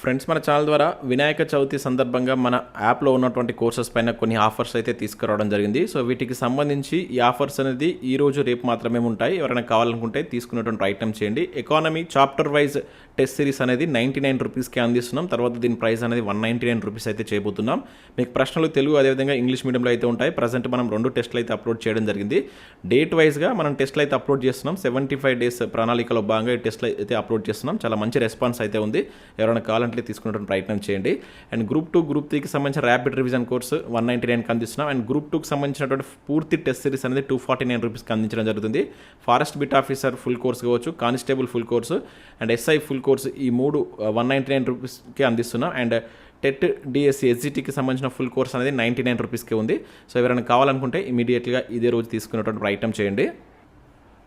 Friends మన channel ద్వారా వినాయక చవితి సందర్భంగా మన యాప్లో ఉన్నటువంటి కోర్సెస్ పైన కొన్ని ఆఫర్స్ అయితే తీసుకురావడం జరిగింది. సో వీటికి సంబంధించి ఈ ఆఫర్స్ అనేది ఈ రోజు రేపు మాత్రమే ఉంటాయి. ఎవరైనా కావాలనుకుంటే తీసుకున్నటువంటి ఐటమ్ చేయండి. Economy chapter wise test series అనేది నైంటీ నైన్ రూపీస్కి అందిస్తున్నాం. తర్వాత దీని ప్రైస్ అనేది వన్ నైంటీ నైన్ రూపీస్ అయితే చేయబోతున్నాం. మీకు ప్రశ్నలు తెలుగు అదేవిధంగా ఇంగ్లీష్ మీడియంలో అయితే ఉంటాయి. ప్రజెంట్ మనం రెండు టెస్ట్లు అయితే అప్లోడ్ చేయడం జరిగింది. డేట్ వైజ్గా మనం టెస్ట్లు అయితే అప్లోడ్ చేస్తున్నాం. సెవెంటీ ఫైవ్ డేస్ ప్రణాళికలో భాగంగా ఈ టెస్ట్లు అయితే అప్లోడ్ చేస్తున్నాం. చాలా మంచి రెస్పాన్స్ అయితే ఉంది. ఎవరైనా కావాలంటే తీసుకునేటువంటి ప్రయత్నం చేయండి. అండ్ గ్రూప్ టూ గ్రూప్ త్రీకి సంబంధించిన rapid revision course one ninety నైన్కి అందిస్తున్నాం. అండ్ గ్రూప్ టూకి సంబంధించినటువంటి పూర్తి టెస్ట్ సిరీస్ అనేది టూ ఫార్టీ నైన్ రూపీస్కి అందించడం జరుగుతుంది. Forest beat officer full course కావచ్చు constable full course and SI full course ఈ మూడు వన్ నైంటీ నైన్ రూపీస్కి అందిస్తున్నాం. అండ్ టెట్ డిఎస్సి ఎస్జిటికి సంబంధించిన ఫుల్ కోర్స్ అనేది నైంటీ నైన్ రూపీస్కి ఉంది. సో ఎవరైనా కావాలనుకుంటే ఇమీడియట్గా ఇదే రోజు తీసుకున్నటువంటి ప్రయత్నం చేయండి.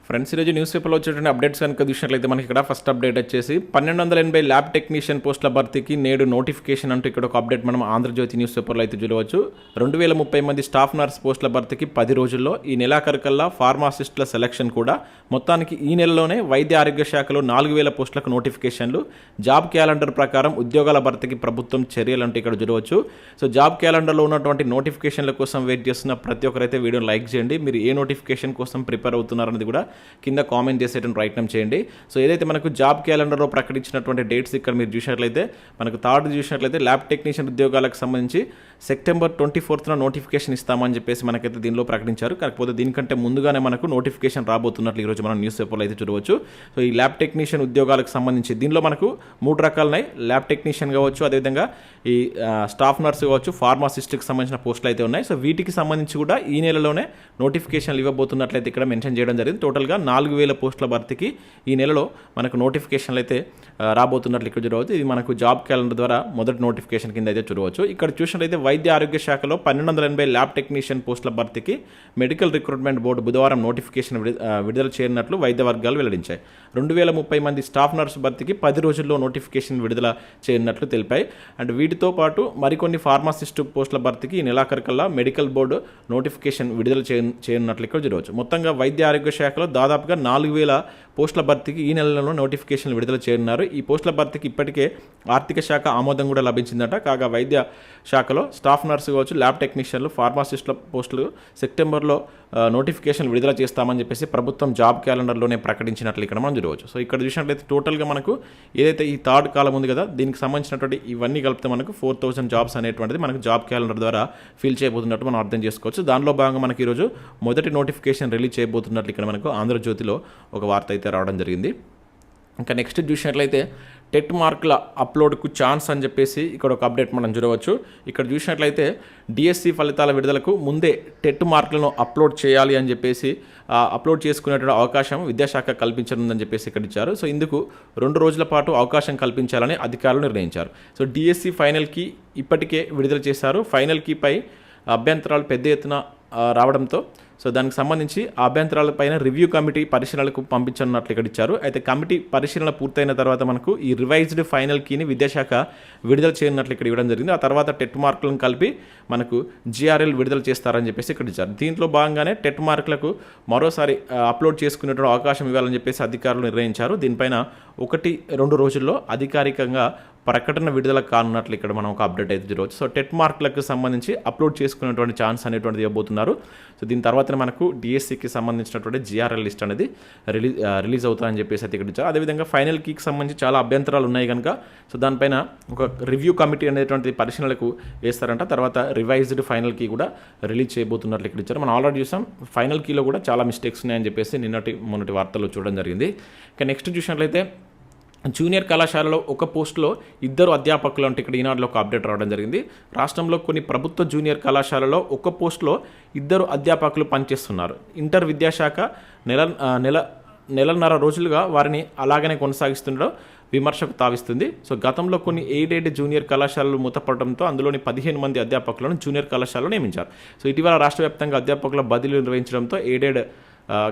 ఫ్రెండ్స్ ఈరోజు న్యూస్ పేపర్లో వచ్చేటువంటి అప్డేట్స్ కనుక చూసినట్లయితే మనకి ఇక్కడ ఫస్ట్ అప్డేట్ వచ్చేసి పన్నెండు వందల ఎనభై ల్యాబ్ టెక్నీషియన్ పోస్టుల భర్తీకి నేడు నోటిఫికేషన్ అంటూ ఇక్కడ ఒక అప్డేట్ మనం ఆంధ్రజ్యోతి న్యూస్ పేపర్లో అయితే చూడవచ్చు. రెండు వేల ముప్పై మంది స్టాఫ్ నర్స్ పోస్టుల భర్తీకి పది రోజుల్లో ఈ నెలాఖరు కల్లా ఫార్మాసిస్టుల సెలక్షన్ కూడా మొత్తానికి ఈ నెలలోనే వైద్య ఆరోగ్య శాఖలో నాలుగు వేల పోస్టులకు నోటిఫికేషన్లు జాబ్ క్యాలెండర్ ప్రకారం ఉద్యోగాల భర్తీకి ప్రభుత్వం చర్యలు అంటే ఇక్కడ చూడవచ్చు. సో జాబ్ క్యాలెండర్లో ఉన్నటువంటి నోటిఫికేషన్ల కోసం వెయిట్ చేస్తున్న ప్రతి ఒక్కరైతే వీడియోని లైక్ చేయండి. మీరు ఏ నోటిఫికేషన్ కోసం ప్రిపేర్ అవుతున్నారనేది కూడా కింద కామెంట్ చేసేటువంటి ప్రయత్నం చేయండి. సో ఏదైతే మనకు జాబ్ క్యాలెండర్లో ప్రకటించినటువంటి డేట్స్ ఇక్కడ మీరు చూసినట్లయితే మనకు థర్డ్ చూసినట్లయితే ల్యాబ్ టెక్నీషియన్ ఉద్యోగాలకు సంబంధించి సెప్టెంబర్ ట్వంటీ ఫోర్త్న నోటిఫికేషన్ ఇస్తామని చెప్పేసి మనకైతే దీనిలో ప్రకటించారు. కాకపోతే దీనికంటే ముందుగానే మనకు నోటిఫికేషన్ రాబోతున్నట్లు ఈరోజు మనం న్యూస్ పేపర్లో అయితే చూడవచ్చు. సో ఈ ల్యాబ్ టెక్నీషియన్ ఉద్యోగాలకు సంబంధించి దీనిలో మనకు మూడు రకాలున్నాయి. ల్యాబ్ టెక్నీషియన్ కావచ్చు అదేవిధంగా ఈ స్టాఫ్ నర్స్ కావచ్చు ఫార్మాసిస్ట్కి సంబంధించిన పోస్టులు అయితే ఉన్నాయి. సో వీటికి సంబంధించి కూడా ఈ నెలలోనే నోటిఫికేషన్లు ఇవ్వబోతున్నట్లయితే ఇక్కడ మెన్షన్ చేయడం జరిగింది. టోటల్గా నాలుగు వేల పోస్టుల భర్తీకి ఈ నెలలో మనకు నోటిఫికేషన్లు అయితే రాబోతున్నట్లు ఇక్కడ చూడవచ్చు ఇది మనకు జాబ్ క్యాలెండర్ ద్వారా మొదటి నోటిఫికేషన్ కింద అయితే చూడవచ్చు. ఇక్కడ చూసినట్లయితే వైద్య ఆరోగ్య శాఖలో పన్నెండు వందల ఎనభై ల్యాబ్ టెక్నీషియన్ పోస్టుల భర్తీకి మెడికల్ రిక్రూట్మెంట్ బోర్డు బుధవారం నోటిఫికేషన్ విడుదల చేయనున్నట్లు వైద్య వర్గాలు వెల్లడించాయి. రెండు వేల ముప్పై మంది స్టాఫ్ నర్సు భర్తీకి పది రోజుల్లో నోటిఫికేషన్ విడుదల చేయనున్నట్లు తెలిపాయి. అండ్ వీటితో పాటు మరికొన్ని ఫార్మాసిస్టు పోస్టుల భర్తీకి ఈ నెలాఖరు కల్లా మెడికల్ బోర్డు నోటిఫికేషన్ విడుదల చేయ చేయనున్నట్లు ఇక్కడ చూడవచ్చు. మొత్తంగా వైద్య ఆరోగ్య శాఖలో దాదాపుగా నాలుగు వేల పోస్టుల భర్తీకి ఈ నెలలో నోటిఫికేషన్ విడుదల చేయనున్నారు. ఈ పోస్టుల భర్తీకి ఇప్పటికే ఆర్థిక శాఖ ఆమోదం కూడా లభించిందట. కాగా వైద్య శాఖలో స్టాఫ్ నర్సు కావచ్చు ల్యాబ్ టెక్నీషియన్లు ఫార్మాసిస్టుల పోస్టులు సెప్టెంబర్లో నోటిఫికేషన్ విడుదల చేస్తామని చెప్పేసి ప్రభుత్వం జాబ్ క్యాలెండర్లోనే ప్రకటించినట్లు ఇక్కడ మనం చూడవచ్చు. సో ఇక్కడ చూసినట్లయితే టోటల్గా మనకు ఏదైతే ఈ థర్డ్ కాలం ఉంది కదా దీనికి సంబంధించినటువంటి ఇవన్నీ కలిపితే మనకు ఫోర్ థౌసండ్ జాబ్స్ అనేటువంటిది మనకు జాబ్ క్యాలెండర్ ద్వారా ఫిల్ చేయబోతున్నట్టు మనం అర్థం చేసుకోవచ్చు. దానిలో భాగంగా మనకి ఈరోజు మొదటి నోటిఫికేషన్ రిలీజ్ చేయబోతున్నట్లు ఇక్కడ మనకు ఆంధ్రజ్యోతిలో ఒక వార్త అయితే రావడం జరిగింది. ఇంకా నెక్స్ట్ చూసినట్లయితే టెట్ మార్కుల అప్లోడ్కు ఛాన్స్ అని చెప్పేసి ఇక్కడ ఒక అప్డేట్ మనం చూడవచ్చు. ఇక్కడ చూసినట్లయితే డిఎస్సి ఫలితాల విడుదలకు ముందే టెట్ మార్కులను అప్లోడ్ చేయాలి అని చెప్పేసి అప్లోడ్ చేసుకునేటువంటి అవకాశం విద్యాశాఖ కల్పించనుందని చెప్పేసి ఇక్కడ ఇచ్చారు. సో ఇందుకు రెండు రోజుల పాటు అవకాశం కల్పించాలని అధికారులు నిర్ణయించారు. సో డిఎస్సి ఫైనల్కి ఇప్పటికే విడుదల చేశారు. ఫైనల్కి పై అభ్యంతరాలు పెద్ద ఎత్తున రావడంతో సో దానికి సంబంధించి అభ్యంతరాలపైన రివ్యూ కమిటీ పరిశీలనలకు పంపించనున్నట్లు ఇక్కడ ఇచ్చారు. అయితే కమిటీ పరిశీలన పూర్తయిన తర్వాత మనకు ఈ రివైజ్డ్ ఫైనల్ కీని విద్యాశాఖ విడుదల చేయనున్నట్లు ఇక్కడ ఇవ్వడం జరిగింది. ఆ తర్వాత టెట్ మార్కులను కలిపి మనకు జిఆర్ఎల్ విడుదల చేస్తారని చెప్పేసి ఇక్కడ ఇచ్చారు. దీంట్లో భాగంగానే టెట్ మార్కులకు మరోసారి అప్లోడ్ చేసుకునేటువంటి అవకాశం ఇవ్వాలని చెప్పేసి అధికారులు నిర్ణయించారు. దీనిపైన ఒకటి రెండు రోజుల్లో అధికారికంగా ప్రకటన విడుదల కానున్నట్లు ఇక్కడ మనం ఒక అప్డేట్ అయితే జరగవచ్చు సో టెట్ మార్కులకు సంబంధించి అప్లోడ్ చేసుకునేటువంటి ఛాన్స్ అనేటువంటిది ఇవ్వబోతున్నారు. సో దీని తర్వాత మనకు డిఎస్సికి సంబంధించినటువంటి జిఆర్ఎల్ లిస్ట్ అనేది రిలీజ్ రిలీజ్ అవుతారని చెప్పేసి అయితే ఇక్కడ ఇచ్చారు అదేవిధంగా ఫైనల్ కీకి సంబంధించి చాలా అభ్యంతరాలు ఉన్నాయి కనుక సో దానిపైన ఒక రివ్యూ కమిటీ అనేటువంటి పరిశీలనలకు వేస్తారంట. తర్వాత రివైజ్డ్ ఫైనల్ కీ కూడా రిలీజ్ చేయబోతున్నట్లు ఇక్కడ ఇచ్చారు. మనం ఆల్రెడీ చూసాం ఫైనల్ కీలో కూడా చాలా మిస్టేక్స్ ఉన్నాయని చెప్పేసి నిన్నటి మొన్నటి వార్తల్లో చూడడం జరిగింది. ఇక నెక్స్ట్ చూసినట్లయితే జూనియర్ కళాశాలలో ఒక పోస్టులో ఇద్దరు అధ్యాపకులు అంటే ఇక్కడ ఈనాడులో ఒక అప్డేట్ రావడం జరిగింది. రాష్ట్రంలో కొన్ని ప్రభుత్వ జూనియర్ కళాశాలలో ఒక పోస్టులో ఇద్దరు అధ్యాపకులు పనిచేస్తున్నారు. ఇంటర్ విద్యాశాఖ నెల నెల నెలన్నర రోజులుగా వారిని అలాగనే కొనసాగిస్తుండడం విమర్శకు తావిస్తుంది. సో గతంలో కొన్ని ఎయిడెడ్ జూనియర్ కళాశాలలు మూతపడడంతో అందులోని పదిహేను మంది అధ్యాపకులను జూనియర్ కళాశాలలో నియమించారు. సో ఇటీవల రాష్ట్ర వ్యాప్తంగా అధ్యాపకుల బదిలీలు నిర్వహించడంతో ఎయిడెడ్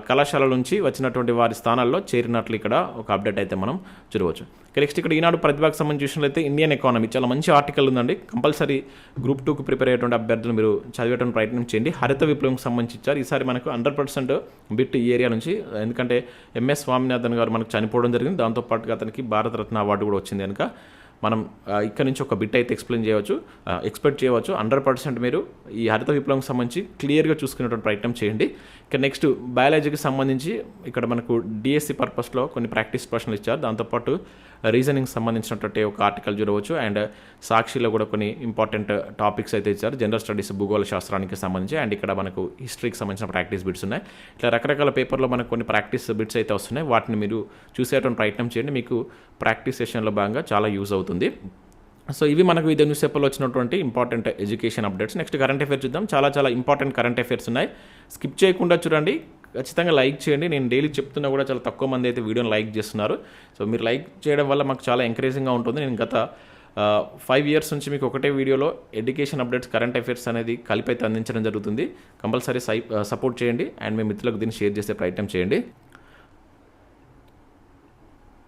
కళాశాల నుంచి వచ్చినటువంటి వారి స్థానాల్లో చేరినట్లు ఇక్కడ ఒక అప్డేట్ అయితే మనం చూడవచ్చు. ఇక నెక్స్ట్ ఇక్కడ ఈనాడు ప్రతిభకు సంబంధించి చూసినట్లయితే ఇండియన్ ఎకానమీ చాలా మంచి ఆర్టికల్ ఉందండి. కంపల్సరీ గ్రూప్ టూకి ప్రిపేర్ అయ్యేటువంటి అభ్యర్థులు మీరు చదివేటువంటి ప్రయత్నం చేయండి. హరిత విప్లవం సంబంధించి ఇచ్చారు ఈసారి మనకు హండ్రెడ్ పర్సెంట్ బిట్ ఈ ఏరియా నుంచి ఎందుకంటే ఎంఎస్ స్వామినాథన్ గారు మనకు చనిపోవడం జరిగింది. దాంతోపాటుగా అతనికి భారతరత్న అవార్డు కూడా వచ్చింది కనుక. మనం ఇక్కడ నుంచి ఒక బిట్ అయితే ఎక్స్ప్లెయిన్ చేయవచ్చు ఎక్స్పెక్ట్ చేయవచ్చు. హండ్రెడ్ పర్సెంట్ మీరు ఈ హరిత విప్లవం సంబంధించి క్లియర్గా చూసుకునేటువంటి ప్రయత్నం చేయండి. ఇక నెక్స్ట్ బయాలజీకి సంబంధించి ఇక్కడ మనకు డిఎస్సి పర్పస్లో కొన్ని ప్రాక్టీస్ ప్రశ్నలు ఇచ్చారు. దాంతోపాటు రీజనింగ్ సంబంధించినటువంటి ఒక ఆర్టికల్ చూడవచ్చు. అండ్ సాక్షిలో కూడా కొన్ని ఇంపార్టెంట్ టాపిక్స్ అయితే ఇచ్చారు. జనరల్ స్టడీస్ భూగోళ శాస్త్రానికి సంబంధించి. అండ్ ఇక్కడ మనకు హిస్టరీకి సంబంధించిన ప్రాక్టీస్ బిట్స్ ఉన్నాయి. ఇట్లా రకరకాల పేపర్లో మనకు కొన్ని ప్రాక్టీస్ బిట్స్ అయితే వస్తున్నాయి. వాటిని మీరు చూసేటువంటి ప్రయత్నం చేయండి. మీకు ప్రాక్టీస్ సెషన్లో భాగంగా చాలా యూజ్ అవుతుంది. సో ఇవి మనకు ఇదే న్యూస్ పేపర్లో వచ్చినటువంటి important education updates next current affairs చూద్దాం. చాలా చాలా ఇంపార్టెంట్ కరెంట్ అఫేర్స్ ఉన్నాయి. స్కిప్ చేయకుండా చూడండి. ఖచ్చితంగా లైక్ చేయండి. నేను డైలీ చెప్తున్నా కూడా చాలా తక్కువ మంది అయితే వీడియోని లైక్ చేస్తున్నారు. సో మీరు లైక్ చేయడం వల్ల మాకు చాలా ఎంకరేజింగ్గా ఉంటుంది. నేను గత ఫైవ్ ఇయర్స్ నుంచి మీకు ఒకటే వీడియోలో ఎడ్యుకేషన్ అప్డేట్స్ కరెంట్ అఫైర్స్ అనేది కలిపి అయితే అందించడం జరుగుతుంది. కంపల్సరీ సై సపోర్ట్ చేయండి. అండ్ మీ మిత్రులకు దీన్ని షేర్ చేసే ప్రయత్నం చేయండి.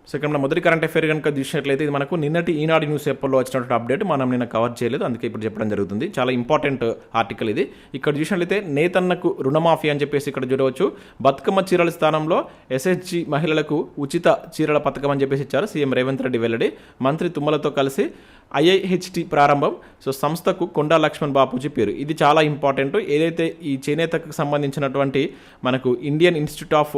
సో ఇక్కడ మన మొదటి కరెంట్ అఫేర్ కనుక చూసినట్లయితే ఇది మనకు నిన్నటి ఈనాడు న్యూస్ పేపర్లో వచ్చినటువంటి అప్డేట్. మనం నిన్న కవర్ చేయలేదు అందుకే ఇప్పుడు చెప్పడం జరుగుతుంది. చాలా ఇంపార్టెంట్ ఆర్టికల్ ఇది. ఇక్కడ చూసినట్లయితే నేతన్నకు రుణమాఫీ అని చెప్పేసి ఇక్కడ చూడవచ్చు. బతుకమ్మ చీరల స్థానంలో ఎస్హెచ్జి మహిళలకు ఉచిత చీరల పథకం అని చెప్పేసి ఇచ్చారు సీఎం రేవంత్ రెడ్డి వెల్లడి. మంత్రి తుమ్మలతో కలిసి ఐఐహెచ్టి ప్రారంభం. సో సంస్థకు కొండా లక్ష్మణ్ బాపూజీ పేరు. ఇది చాలా ఇంపార్టెంట్ ఏదైతే ఈ చేనేతకు సంబంధించినటువంటి మనకు Indian Institute of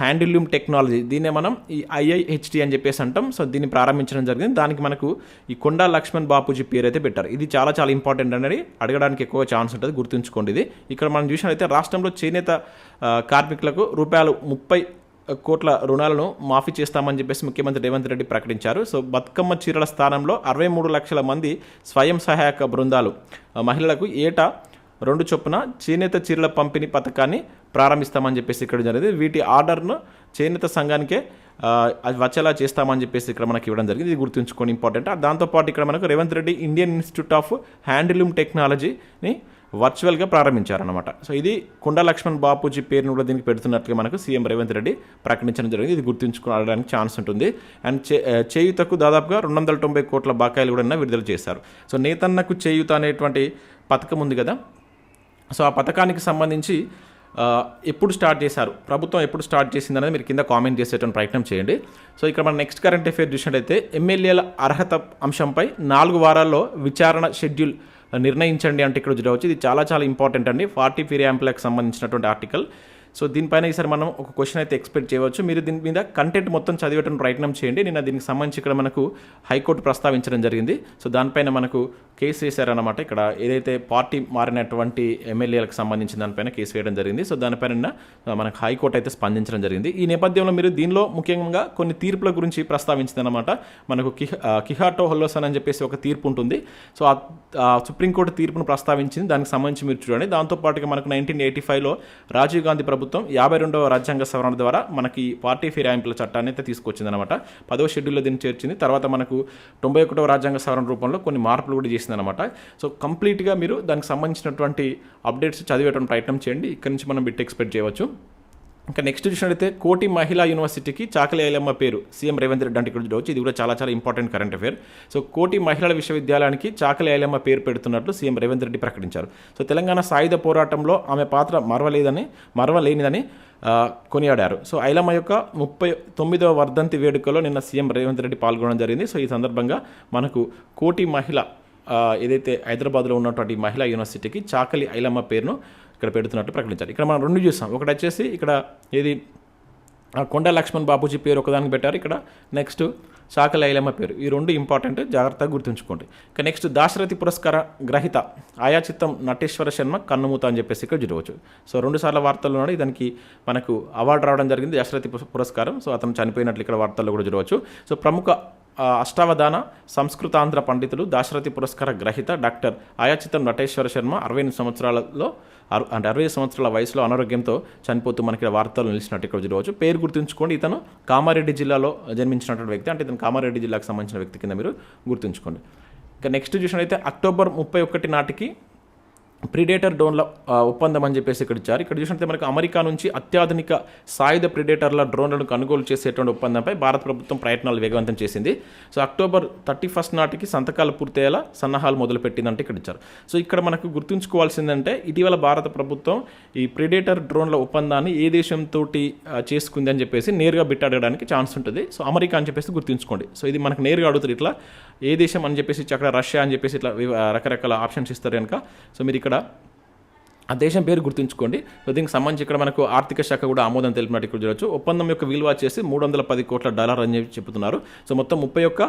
Handloom Technology. దీన్నే మనం ఈ ఐఐహెచ్టి అని చెప్పేసి అంటాం. సో దీన్ని ప్రారంభించడం జరిగింది. దానికి మనకు ఈ కొండా లక్ష్మణ్ బాపూజీ పేరు అయితే పెట్టారు. ఇది చాలా చాలా ఇంపార్టెంట్ అనేది అడగడానికి ఎక్కువ ఛాన్స్ ఉంటుంది. గుర్తుంచుకోండి ఇది. ఇక్కడ మనం చూసినట్లయితే రాష్ట్రంలో చేనేత కార్మికులకు రూపాయలు ముప్పై కోట్ల రుణాలను మాఫీ చేస్తామని చెప్పేసి ముఖ్యమంత్రి రేవంత్ రెడ్డి ప్రకటించారు. సో బతుకమ్మ చీరల స్థానంలో అరవై మూడు లక్షల మంది స్వయం సహాయక బృందాలు. మహిళలకు ఏటా రెండు చొప్పున చేనేత చీరల పంపిణీ పథకాన్ని ప్రారంభిస్తామని చెప్పేసి ఇక్కడ జరిగింది. వీటి ఆర్డర్ను చేనేత సంఘానికే అది వచ్చేలా చేస్తామని చెప్పేసి ఇక్కడ మనకి ఇవ్వడం జరిగింది. ఇది గుర్తుంచుకొని ఇంపార్టెంట్ దాంతోపాటు ఇక్కడ మనకు Revanth Reddy Indian Institute of Handloom టెక్నాలజీని వర్చువల్గా ప్రారంభించారనమాట సో ఇది కుండ లక్ష్మణ్ బాపూజీ పేరును కూడా దీనికి పెడుతున్నట్లుగా మనకు సీఎం రేవంత్ రెడ్డి ప్రకటించడం జరిగింది. ఇది గుర్తుంచుకోవడానికి ఛాన్స్ ఉంటుంది. అండ్ చే చేయూతకు దాదాపుగా రెండు వందల తొంభై కోట్ల బకాయిలు కూడా విడుదల చేశారు. సో నేతన్నకు చేయూత అనేటువంటి పథకం ఉంది కదా. సో ఆ పథకానికి సంబంధించి ఎప్పుడు స్టార్ట్ చేశారు? ప్రభుత్వం ఎప్పుడు స్టార్ట్ చేసింది అనేది మీరు కింద కామెంట్ చేసేటువంటి ప్రయత్నం చేయండి. సో ఇక్కడ మన నెక్స్ట్ కరెంట్ అఫేర్ చూసినట్టయితే ఎమ్మెల్యేల అర్హత అంశంపై నాలుగు వారాల్లో విచారణ షెడ్యూల్ నిర్ణయించండి అంటే ఇక్కడ చూడవచ్చు. ఇది చాలా చాలా ఇంపార్టెంట్ అండి. ఫార్టీ ఫిర్యాంప్లకు సంబంధించినటువంటి ఆర్టికల్. సో దీనిపైన ఈసారి మనం ఒక క్వశ్చన్ అయితే ఎక్స్పెక్ట్ చేయవచ్చు. మీరు దీని మీద కంటెంట్ మొత్తం చదివేటం ప్రయత్నం చేయండి. నిన్న దీనికి సంబంధించి ఇక్కడ మనకు హైకోర్టు ప్రస్తావించడం జరిగింది. సో దానిపైన మనకు కేసు వేశారన్నమాట ఇక్కడ ఏదైతే పార్టీ మారినటువంటి ఎమ్మెల్యేలకు సంబంధించిన దానిపైన కేసు వేయడం జరిగింది. సో దానిపైన మనకు హైకోర్టు అయితే స్పందించడం జరిగింది. ఈ నేపథ్యంలో మీరు దీనిలో ముఖ్యంగా కొన్ని తీర్పుల గురించి ప్రస్తావించిందన్నమాట మనకు కిహ కిహాటో హొల్లోసన్ అని చెప్పేసి ఒక తీర్పు ఉంటుంది. సో ఆ- సుప్రీంకోర్టు తీర్పును ప్రస్తావించింది. దానికి సంబంధించి మీరు చూడండి. దాంతోపాటుగా మనకు నైన్టీన్ ఎయిటీ ఫైవ్లో రాజీవ్ గాంధీ ప్రభుత్వం ప్రభుత్వం యాభై రెండవ రాజ్యాంగ సవరణ ద్వారా మనకి పార్టీ ఫిరాయింపుల చట్టాన్ని అయితే తీసుకొచ్చింది అనమాట పదవ షెడ్యూల్లో దీన్ని చేర్చింది. తర్వాత మనకు తొంభై ఒకటవ రాజ్యాంగ సవరణ రూపంలో కొన్ని మార్పులు కూడా చేసింది అనమాట సో కంప్లీట్గా మీరు దానికి సంబంధించినటువంటి అప్డేట్స్ చదివేటువంటి ప్రయత్నం చేయండి. ఇక్కడ నుంచి మనం బిట్ ఎక్స్పెక్ట్ చేయవచ్చు. ఇంకా నెక్స్ట్ చూసినట్లయితే కోటి మహిళా యూనివర్సిటీకి చాకలి ఐలమ్మ పేరు. సీఎం రేవంత్ రెడ్డి అంటే ఇక్కడ చూడవచ్చు. ఇది కూడా చాలా చాలా ఇంపార్టెంట్ కరెంట్ అఫేర్ సో కోటి మహిళల విశ్వవిద్యాలయానికి చాకలి ఐలమ్మ పేరు పెడుతున్నట్లు సీఎం రేవంత్ రెడ్డి ప్రకటించారు. సో తెలంగాణ సాయుధ పోరాటంలో ఆమె పాత్ర మరవలేదని మరవలేనిదని కొనియాడారు. సో ఐలమ్మ యొక్క ముప్పై తొమ్మిదవ వర్ధంతి వేడుకలో నిన్న సీఎం రేవంత్ రెడ్డి పాల్గొనడం జరిగింది. సో ఈ సందర్భంగా మనకు కోటి మహిళ ఏదైతే హైదరాబాద్లో ఉన్నటువంటి మహిళా యూనివర్సిటీకి చాకలి ఐలమ్మ పేరును ఇక్కడ పెడుతున్నట్టు ప్రకటించారు. ఇక్కడ మనం రెండు చూసాం ఒకటి వచ్చేసి ఇక్కడ ఏది? కొండ లక్ష్మణ్ బాపూజీ పేరు ఒకదానికి పెట్టారు. ఇక్కడ నెక్స్ట్ శాఖల ఐలమ్మ పేరు. ఈ రెండు ఇంపార్టెంట్. జాగ్రత్తగా గుర్తుంచుకోండి. ఇక నెక్స్ట్ దాశరథి పురస్కార గ్రహీత ఆయా చిత్తం నటేశ్వర శర్మ కన్నుమూత అని చెప్పేసి ఇక్కడ చూడవచ్చు. సో రెండు సార్ల వార్తల్లో దానికి మనకు అవార్డు రావడం జరిగింది. దాశరథి పురస్కారం. సో అతను చనిపోయినట్లు ఇక్కడ వార్తల్లో కూడా చూడవచ్చు. సో ప్రముఖ అష్టావధాన సంస్కృతాంధ్ర పండితులు దాశరథి పురస్కార గ్రహీత డాక్టర్ ఆయాచితం నటేశ్వర శర్మ అరవై ఎనిమిది సంవత్సరాలలో అంటే అరవై సంవత్సరాల వయసులో అనారోగ్యంతో చనిపోతూ మనకి ఇక్కడ వార్తలు నిలిచినట్టు ఇక్కడ చూడవచ్చు. పేరు గుర్తుంచుకోండి. ఇతను కామారెడ్డి జిల్లాలో జన్మించినటువంటి వ్యక్తి. అంటే ఇతను కామారెడ్డి జిల్లాకు సంబంధించిన వ్యక్తి కింద మీరు గుర్తుంచుకోండి. ఇంకా నెక్స్ట్ చూసినట్లయితే అక్టోబర్ ముప్పై ఒకటి నాటికి ప్రిడేటర్ డ్రోన్ల ఒప్పందం అని చెప్పేసి ఇక్కడ ఇచ్చారు. ఇక్కడ చూసినట్లయితే మనకు అమెరికా నుంచి అత్యాధునిక సాయుధ ప్రిడేటర్ల డ్రోన్లను కొనుగోలు చేసేటువంటి ఒప్పందంపై భారత ప్రభుత్వం ప్రయత్నాలు వేగవంతం చేసింది. సో అక్టోబర్ థర్టీ ఫస్ట్ నాటికి సంతకాలు పూర్తయ్యేలా సన్నాహాలు మొదలుపెట్టిందంటే ఇక్కడ ఇచ్చారు. సో ఇక్కడ మనకు గుర్తుంచుకోవాల్సిందంటే ఇటీవల భారత ప్రభుత్వం ఈ ప్రిడేటర్ డ్రోన్ల ఒప్పందాన్ని ఏ దేశంతో చేసుకుంది అని చెప్పేసి నేరుగా బిట్టడడానికి ఛాన్స్ ఉంటుంది. సో అమెరికా అని చెప్పేసి గుర్తుంచుకోండి. సో ఇది మనకు నేరుగా అడుగుతారు ఇట్లా ఏ దేశం అని చెప్పేసి అక్కడ రష్యా అని చెప్పేసి ఇట్లా రకరకాల ఆప్షన్స్ ఇస్తారు కనుక. సో మీరు ఇక్కడ ఇక్కడ. ఆ దేశం పేరు గుర్తుంచుకోండి. దీనికి సంబంధించి ఇక్కడ మనకు ఆర్థిక శాఖ కూడా ఆమోదం తెలిపినట్టు ఇక్కడ చూడవచ్చు ఒప్పందం యొక్క విలువ చేసి మూడు వందల పది కోట్ల డాలర్ అని చెప్పి చెబుతున్నారు సో మొత్తం ముప్పై ఒక్క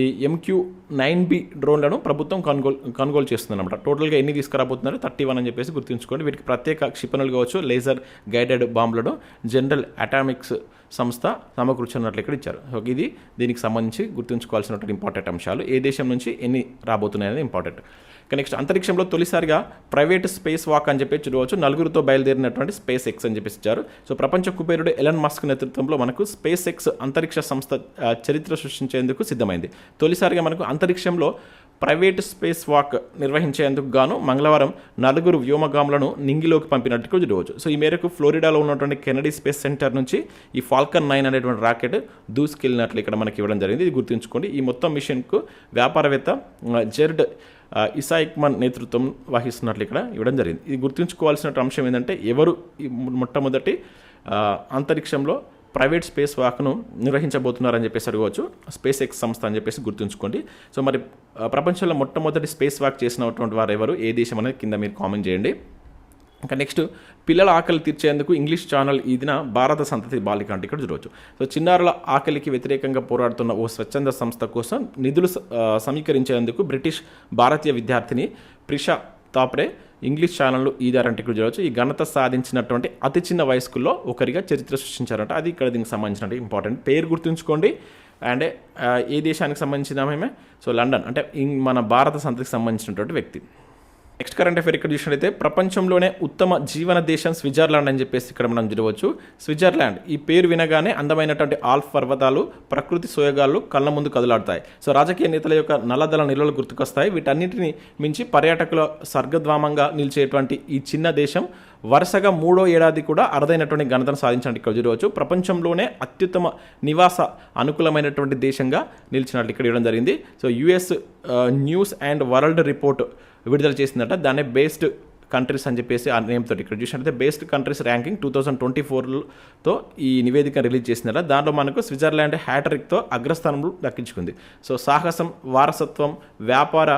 ఈ ఎంక్యూ నైన్ బి డ్రోన్లను ప్రభుత్వం కొనుగోలు కొనుగోలు చేస్తుంది అనమాట టోటల్గా ఎన్ని తీసుకురాబోతున్నారు? థర్టీ వన్ అని చెప్పేసి గుర్తుంచుకోండి. వీటికి ప్రత్యేక క్షిపణులు కావచ్చు లేజర్ గైడెడ్ బాంబులను జనరల్ అటామిక్స్ సంస్థ సమకూర్చున్నట్లు ఇక్కడ ఇచ్చారు. సో ఇది దీనికి సంబంధించి గుర్తుంచుకోవాల్సినటువంటి ఇంపార్టెంట్ అంశాలు. ఏ దేశం నుంచి ఎన్ని రాబోతున్నాయి అనేది ఇంపార్టెంట్. ఇక నెక్స్ట్ అంతరిక్షంలో తొలిసారిగా ప్రైవేట్ స్పేస్ వాక్ అని చెప్పి చూడవచ్చు. నలుగురితో బయలుదేరినటువంటి స్పేస్ ఎక్స్ అని చెప్పేసి ఇచ్చారు. సో ప్రపంచ కుబేరుడు ఎలన్ మస్క్ నేతృత్వంలో మనకు స్పేస్ ఎక్స్ అంతరిక్ష సంస్థ చరిత్ర సృష్టించేందుకు సిద్ధమైంది. తొలిసారిగా మనకు అంతరిక్షంలో ప్రైవేట్ స్పేస్ వాక్ నిర్వహించేందుకు గాను మంగళవారం నలుగురు వ్యోమగాములను నింగిలోకి పంపినట్టుగా చూడవచ్చు. సో ఈ మేరకు ఫ్లోరిడాలో ఉన్నటువంటి కెనడీ స్పేస్ సెంటర్ నుంచి ఈ ఫాల్కన్ నైన్ అనేటువంటి రాకెట్ దూసుకెళ్ళినట్లు ఇక్కడ మనకి ఇవ్వడం జరిగింది. ఇది గుర్తుంచుకోండి. ఈ మొత్తం మిషన్కు వ్యాపారవేత్త జెర్డ్ ఇసాయిక్మాన్ నేతృత్వం వహిస్తున్నట్లు ఇక్కడ ఇవ్వడం జరిగింది. ఇది గుర్తుంచుకోవాల్సిన అంశం ఏంటంటే ఎవరు మొట్టమొదటి అంతరిక్షంలో ప్రైవేట్ స్పేస్ వాక్ను నిర్వహించబోతున్నారని చెప్పేసి అడగవచ్చు. స్పేస్ ఎక్స్ సంస్థ అని చెప్పేసి గుర్తుంచుకోండి. సో మరి ప్రపంచంలో మొట్టమొదటి స్పేస్ వాక్ చేసినటువంటి వారు ఎవరు ఏ దేశం అనేది కింద మీరు కామెంట్ చేయండి. ఇంకా నెక్స్ట్ పిల్లల ఆకలి తీర్చేందుకు ఇంగ్లీష్ ఛానల్ ఈ దిన భారత సంతతి బాలిక అంటే ఇక్కడ చూడవచ్చు. సో చిన్నారుల ఆకలికి వ్యతిరేకంగా పోరాడుతున్న ఓ స్వచ్ఛంద సంస్థ కోసం నిధులు సమీకరించేందుకు బ్రిటిష్ భారతీయ విద్యార్థిని ప్రిషా తాప్రే ఇంగ్లీష్ ఛానల్ ఈదారంటే ఇక్కడ చూడవచ్చు. ఈ ఘనత సాధించినటువంటి అతి చిన్న వయస్కుల్లో ఒకరిగా చరిత్ర సృష్టించారంట. అది ఇక్కడ దీనికి సంబంధించిన ఇంపార్టెంట్ పేరు గుర్తుంచుకోండి. అండ్ ఏ దేశానికి సంబంధించిన ఆమె? So London. అంటే ఇం- మన భారత సంతతికి సంబంధించినటువంటి వ్యక్తి. నెక్స్ట్ కరెంట్ అఫేర్ ఇక్కడ చూసినట్లయితే ప్రపంచంలోనే ఉత్తమ జీవన దేశం స్విట్జర్లాండ్ అని చెప్పేసి ఇక్కడ మనం చూడవచ్చు. స్విట్జర్లాండ్ ఈ పేరు వినగానే అందమైనటువంటి ఆల్ఫ్ పర్వతాలు ప్రకృతి సోయగాలు కళ్ళ ముందు కదులాడతాయి. సో రాజకీయ నేతల యొక్క నల్లదల నిల్వలు గుర్తుకొస్తాయి. వీటన్నిటిని మించి పర్యాటకుల స్వర్గద్వామంగా నిలిచేటువంటి ఈ చిన్న దేశం వరుసగా మూడో ఏడాది కూడా అరుదైనటువంటి ఘనతను సాధించినట్టు ఇక్కడ చూడవచ్చు. ప్రపంచంలోనే అత్యుత్తమ నివాస అనుకూలమైనటువంటి దేశంగా నిలిచినట్లు ఇక్కడ ఇవ్వడం జరిగింది. So US News and World Report విడుదల చేసిందట. దాన్ని బేస్డ్ కంట్రీస్ అని చెప్పేసి ఆ నేమ్తో ఇక్కడ చూసినట్లయితే based countries ranking two thousand twenty ఫోర్తో ఈ నివేదిక రిలీజ్ చేసిందట. దాంట్లో మనకు స్విట్జర్లాండ్ హ్యాటరిక్తో అగ్రస్థానంలో దక్కించుకుంది. సో సాహసం వారసత్వం వ్యాపార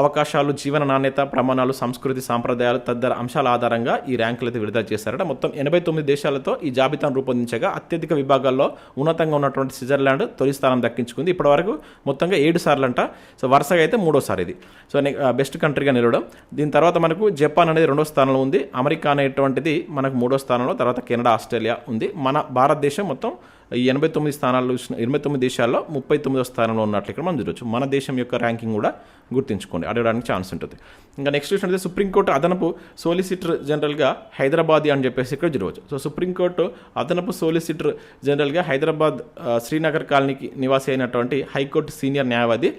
అవకాశాలు జీవన నాణ్యత ప్రమాణాలు సంస్కృతి సాంప్రదాయాలు తదితర అంశాల ఆధారంగా ఈ ర్యాంకులు అయితే విడుదల చేశారట. మొత్తం ఎనభై తొమ్మిది దేశాలతో ఈ జాబితాను రూపొందించగా అత్యధిక విభాగాల్లో ఉన్నతంగా ఉన్నటువంటి స్విట్జర్లాండ్ తొలి స్థానం దక్కించుకుంది. ఇప్పటివరకు మొత్తంగా ఏడు సార్లు అంట సో వరుసగా అయితే మూడోసారి ఇది. సో బెస్ట్ కంట్రీగా నిలవడం. దీని తర్వాత మనకు జపాన్ అనేది రెండో స్థానంలో ఉంది. అమెరికా అనేటువంటిది మనకు మూడో స్థానంలో తర్వాత కెనడా ఆస్ట్రేలియా ఉంది. మన భారతదేశం మొత్తం ఈ ఎనభై తొమ్మిది స్థానాలు ఎనభై తొమ్మిది దేశాల్లో ముప్పై తొమ్మిదో స్థానంలో ఉన్నట్లు ఇక్కడ మనం చూడొచ్చు. మన దేశం యొక్క ర్యాంకింగ్ కూడా గుర్తించుకోండి అడగడానికి ఛాన్స్ ఉంటుంది. ఇంకా నెక్స్ట్ చూసినట్లయితే సుప్రీంకోర్టు అదనపు సోలిసిటర్ జనరల్గా హైదరాబాద్ అని చెప్పేసి ఇక్కడ చూడవచ్చు. సో సుప్రీంకోర్టు అదనపు సోలిసిటర్ జనరల్గా హైదరాబాద్ శ్రీనగర్ కాలనీకి నివాసి అయినటువంటి హైకోర్టు సీనియర్ న్యాయవాది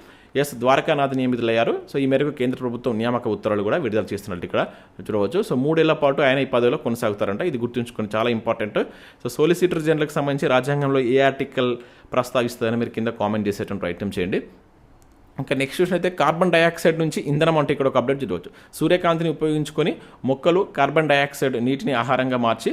ఎస్ ద్వారకానాథ్ నియమితులయ్యారు. సో ఈ మేరకు కేంద్ర ప్రభుత్వం నియామక ఉత్తర్వులు కూడా విడుదల చేస్తున్నట్టు ఇక్కడ చూడవచ్చు. సో మూడేళ్ళ పాటు ఆయన ఈ పదవిలో కొనసాగుతారంట. ఇది గుర్తుంచుకొని చాలా ఇంపార్టెంట్. సో సోలిసిటర్ జనరల్కి సంబంధించి రాజ్యాంగంలో ఏ ఆర్టికల్ ప్రస్తావిస్తుందని మీరు కింద కామెంట్ చేసేటువంటి ప్రయత్నం చేయండి. ఇంకా నెక్స్ట్ చూసినైతే కార్బన్ డయాక్సైడ్ నుంచి ఇంధనం అంటే ఇక్కడ ఒక అప్డేట్ చూడవచ్చు సూర్యకాంతిని ఉపయోగించుకొని మొక్కలు కార్బన్ డయాక్సైడ్ నీటిని ఆహారంగా మార్చి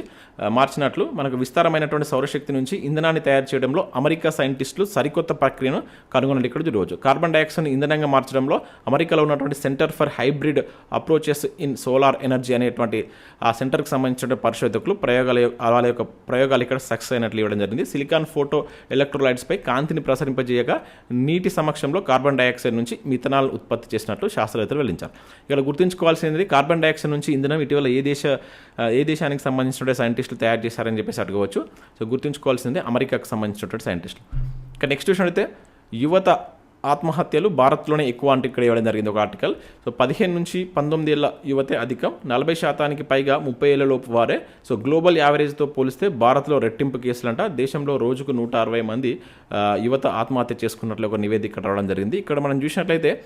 మార్చినట్లు మనకు విస్తారమైనటువంటి సౌరశక్తి నుంచి ఇంధనాన్ని తయారు చేయడంలో అమెరికా సైంటిస్టులు సరికొత్త ప్రక్రియను కనుగొన్నట్టు ఇక్కడ చూడవచ్చు కార్బన్ డయాక్సైడ్ని ఇంధనంగా మార్చడంలో అమెరికాలో ఉన్నటువంటి Center for Hybrid Approaches in Solar Energy అనేటువంటి ఆ సెంటర్కి సంబంధించిన పరిశోధకులు ప్రయోగాల వాళ్ళ యొక్క ప్రయోగాలు ఇక్కడ సక్సెస్ అయినట్లు ఇవ్వడం జరిగింది. సిలికాన్ ఫోటో ఎలక్ట్రోలైట్స్పై కాంతిని ప్రసరింపజేయగా నీటి సమక్షంలో కార్బన్ డయాక్సైడ్ నుంచి మిథనాల్ ఉత్పత్తి చేసినట్లు శాస్త్రవేత్తలు వెల్లించారు ఇక్కడ గుర్తుంచుకోవాల్సింది కార్బన్ డయాక్సైడ్ నుంచి ఇంధనం ఇటీవల ఏ దేశ ఏ దేశానికి సంబంధించినటువంటి సైంటిస్టులు తయారు చేశారని చెప్పేసి అడగవచ్చు. సో గుర్తుంచుకోవాల్సింది అమెరికాకు సంబంధించినటువంటి సైంటిస్టులు ఇక నెక్స్ట్ విషయం అయితే యువత ఆత్మహత్యలు భారత్లోనే ఎక్కువ అంటే ఇక్కడ ఇవ్వడం జరిగింది ఒక ఆర్టికల్ సో పదిహేను నుంచి పంతొమ్మిది ఏళ్ళ యువతే అధికం. నలభై శాతానికి పైగా ముప్పై ఏళ్ళలోపు వారే. సో గ్లోబల్ యావరేజ్తో పోలిస్తే భారత్లో రెట్టింపు కేసులంట. దేశంలో రోజుకు నూట అరవై మంది యువత ఆత్మహత్య చేసుకున్నట్లు ఒక నివేదిక రావడం జరిగింది. ఇక్కడ మనం చూసినట్లయితే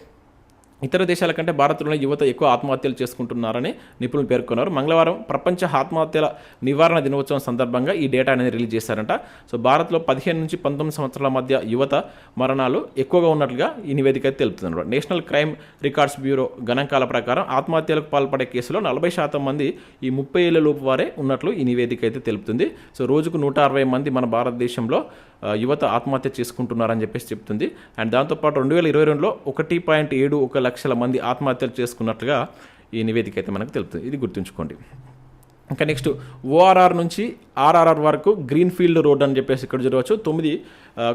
ఇతర దేశాల కంటే భారత్లోనే యువత ఎక్కువ ఆత్మహత్యలు చేసుకుంటున్నారని నిపుణులు పేర్కొన్నారు. మంగళవారం ప్రపంచ ఆత్మహత్యల నివారణ దినోత్సవం సందర్భంగా ఈ డేటా అనేది రిలీజ్ చేశారంట. సో భారత్లో పదిహేను నుంచి పంతొమ్మిది సంవత్సరాల మధ్య యువత మరణాలు ఎక్కువగా ఉన్నట్లుగా ఈ నివేదిక అయితే తెలుపుతున్నారు నేషనల్ క్రైమ్ రికార్డ్స్ బ్యూరో గణాంకాల ప్రకారం ఆత్మహత్యలకు పాల్పడే కేసులో నలభై శాతం మంది ఈ ముప్పై ఏళ్ళ లోపు వారే ఉన్నట్లు ఈ నివేదిక అయితే తెలుపుతుంది. సో రోజుకు నూట అరవై మంది మన భారతదేశంలో యువత ఆత్మహత్య చేసుకుంటున్నారని చెప్పేసి చెప్తుంది. అండ్ దాంతోపాటు రెండు వేల ఇరవై రెండులో ఒకటి పాయింట్ ఏడు ఒక లక్షల మంది ఆత్మహత్యలు చేసుకున్నట్లుగా ఈ నివేదిక అయితే మనకు తెలుపుతుంది. ఇది గుర్తుంచుకోండి. ఇంకా నెక్స్ట్ ఓఆర్ఆర్ నుంచి ఆర్ఆర్ఆర్ వరకు గ్రీన్ ఫీల్డ్ రోడ్ అని చెప్పేసి ఇక్కడ చూడవచ్చు. తొమ్మిది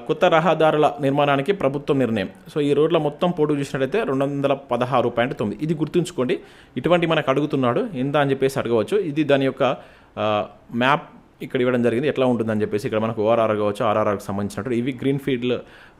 కొత్త రహదారుల నిర్మాణానికి ప్రభుత్వం నిర్ణయం. సో ఈ రోడ్ల మొత్తం పొడుగు చూసినట్లయితే రెండు వందల పదహారు పాయింట్ తొమ్మిది. ఇది గుర్తుంచుకోండి. ఇటువంటి మనకు అడుగుతున్నాడు. ఎంత అని చెప్పేసి అడగవచ్చు. ఇది దాని యొక్క మ్యాప్ ఇక్కడ ఇవ్వడం జరిగింది. ఎట్లా ఉంటుందని చెప్పేసి ఇక్కడ మనకు ఓఆర్ఆర్ కావచ్చు ఆర్ఆర్ఆర్కి సంబంధించినట్టు ఇవి గ్రీన్ ఫీల్డ్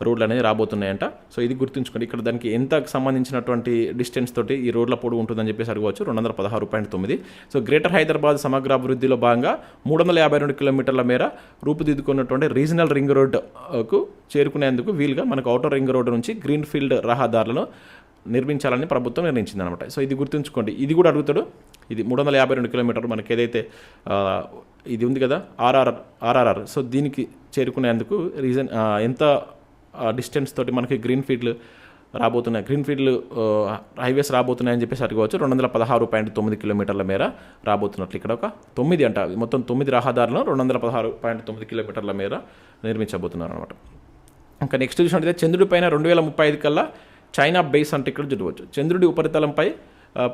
రోడ్లు అనేది రాబోతున్నాయంట. సో ఇది గుర్తుంచుకోండి. ఇక్కడ దానికి ఎంత సంబంధించినటువంటి డిస్టెన్స్ తోటి ఈ రోడ్ల పొడవు ఉంటుందని చెప్పేసి అడగవచ్చు. రెండు వందల పదహారు పాయింట్ తొమ్మిది. సో గ్రేటర్ హైదరాబాద్ సమగ్ర అభివృద్ధిలో భాగంగా మూడు వందల యాభై రెండు కిలోమీటర్ల మేర రూపుదిద్దుకున్నటువంటి రీజనల్ రింగ్ రోడ్కు చేరుకునేందుకు వీలుగా మనకు అవుటర్ రింగ్ రోడ్డు నుంచి గ్రీన్ ఫీల్డ్ రహదారులను నిర్మించాలని ప్రభుత్వం నిర్ణయించింది అనమాట సో ఇది గుర్తుంచుకోండి. ఇది కూడా అడుగుతాడు. ఇది మూడు వందల యాభై రెండు కిలోమీటర్లు మనకి ఏదైతే ఇది ఉంది కదా ఆర్ఆర్ఆర్ ఆర్ఆర్ఆర్. సో దీనికి చేరుకునేందుకు రీజన్ ఎంత డిస్టెన్స్ తోటి మనకి గ్రీన్ ఫీల్డ్ రాబోతున్నాయి? గ్రీన్ ఫీల్డ్ హైవేస్ రాబోతున్నాయని చెప్పేసి అడగవచ్చు. రెండు వందల పదహారు పాయింట్ తొమ్మిది కిలోమీటర్ల మేర రాబోతున్నట్లు ఇక్కడ ఒక తొమ్మిది అంట. మొత్తం తొమ్మిది రహదారులను రెండు వందల పదహారు పాయింట్ తొమ్మిది కిలోమీటర్ల మేర నిర్మించబోతున్నారు అనమాట ఇంకా నెక్స్ట్ చూసినట్టయితే చంద్రుడి పైన రెండు వేల ముప్పై ఐదు కల్లా చైనా బేస్ అంటే ఇక్కడ చూడవచ్చు. చంద్రుడి ఉపరితలంపై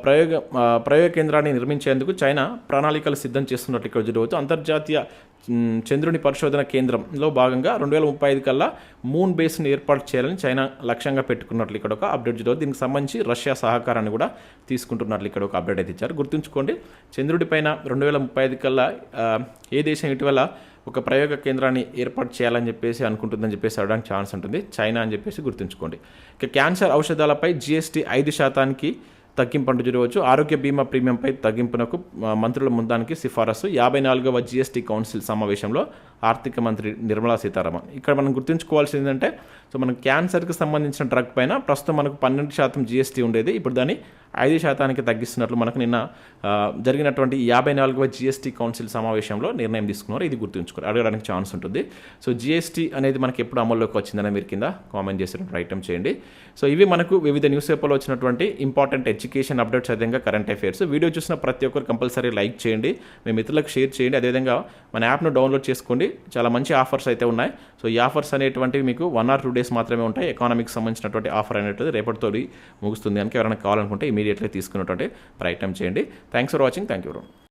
ప్రయోగ ప్రయోగ కేంద్రాన్ని నిర్మించేందుకు చైనా ప్రణాళికలు సిద్ధం చేస్తున్నట్లు ఇక్కడ చూడవచ్చు అంతర్జాతీయ చంద్రుని పరిశోధన కేంద్రంలో భాగంగా రెండు వేల ముప్పై ఐదు కల్లా మూన్ బేస్ని ఏర్పాటు చేయాలని చైనా లక్ష్యంగా పెట్టుకున్నట్లు ఇక్కడ ఒక అప్డేట్ చూడవచ్చు దీనికి సంబంధించి రష్యా సహకారాన్ని కూడా తీసుకుంటున్నట్లు ఇక్కడ ఒక అప్డేట్ అయితే ఇచ్చారు. గుర్తుంచుకోండి చంద్రుడి పైన రెండు వేల ముప్పై ఐదు కల్లా ఏ దేశం ఇటీవల ఒక ప్రయోగ కేంద్రాన్ని ఏర్పాటు చేయాలని చెప్పేసి అనుకుంటుందని చెప్పేసి అవడానికి ఛాన్స్ ఉంటుంది. చైనా అని చెప్పేసి గుర్తుంచుకోండి. ఇక క్యాన్సర్ ఔషధాలపై జిఎస్టీ ఐదు శాతానికి తగ్గింపు అంటూ చూడవచ్చు ఆరోగ్య బీమా ప్రీమియంపై తగ్గింపునకు మంత్రుల ముందానికి సిఫారసు. యాభై నాలుగవ జిఎస్టీ కౌన్సిల్ సమావేశంలో ఆర్థిక మంత్రి నిర్మలా సీతారామన్. ఇక్కడ మనం గుర్తుంచుకోవాల్సింది ఏంటంటే సో మనం క్యాన్సర్కి సంబంధించిన డ్రగ్ పైన ప్రస్తుతం మనకు పన్నెండు శాతం జీఎస్టీ ఉండేది. ఇప్పుడు దాన్ని ఐదు శాతానికి తగ్గిస్తున్నట్లు మనకు నిన్న జరిగినటువంటి యాభై నాలుగవ జీఎస్టీ కౌన్సిల్ సమావేశంలో నిర్ణయం తీసుకున్నారు. ఇది గుర్తుంచుకోరు అడగడానికి ఛాన్స్ ఉంటుంది. సో జీఎస్టీ అనేది మనకి ఎప్పుడు అమల్లోకి వచ్చిందని మీరు కింద కామెంట్ చేసినట్టు ఐటమ్ చేయండి. సో ఇవి మనకు వివిధ న్యూస్ పేపర్లో వచ్చినటువంటి ఇంపార్టెంట్ ఎడ్యుకేషన్ అప్డేట్స్ అదేవిధంగా కరెంట్ అఫైర్స్. వీడియో చూసిన ప్రతి ఒక్కరు కంపల్సరీ లైక్ చేయండి. మీ మిత్రులకు షేర్ చేయండి. అదేవిధంగా మన యాప్ను డౌన్లోడ్ చేసుకోండి. చాలా మంచి ఆఫర్స్ అయితే ఉన్నాయి. సో ఈ ఆఫర్స్ అనేటువంటివి మీకు వన్ ఆర్ టూ డేస్ మాత్రమే ఉంటాయి. ఎకానమీకి సంబంధించినటువంటి ఆఫర్ అనేటువంటిది రేపటితో ముగుస్తుంది. కనుక ఎవరైనా కావాలనుకుంటే ఇమీడియట్లీ తీసుకున్నటువంటి ప్రయత్నం చేయండి. Thanks for watching thank you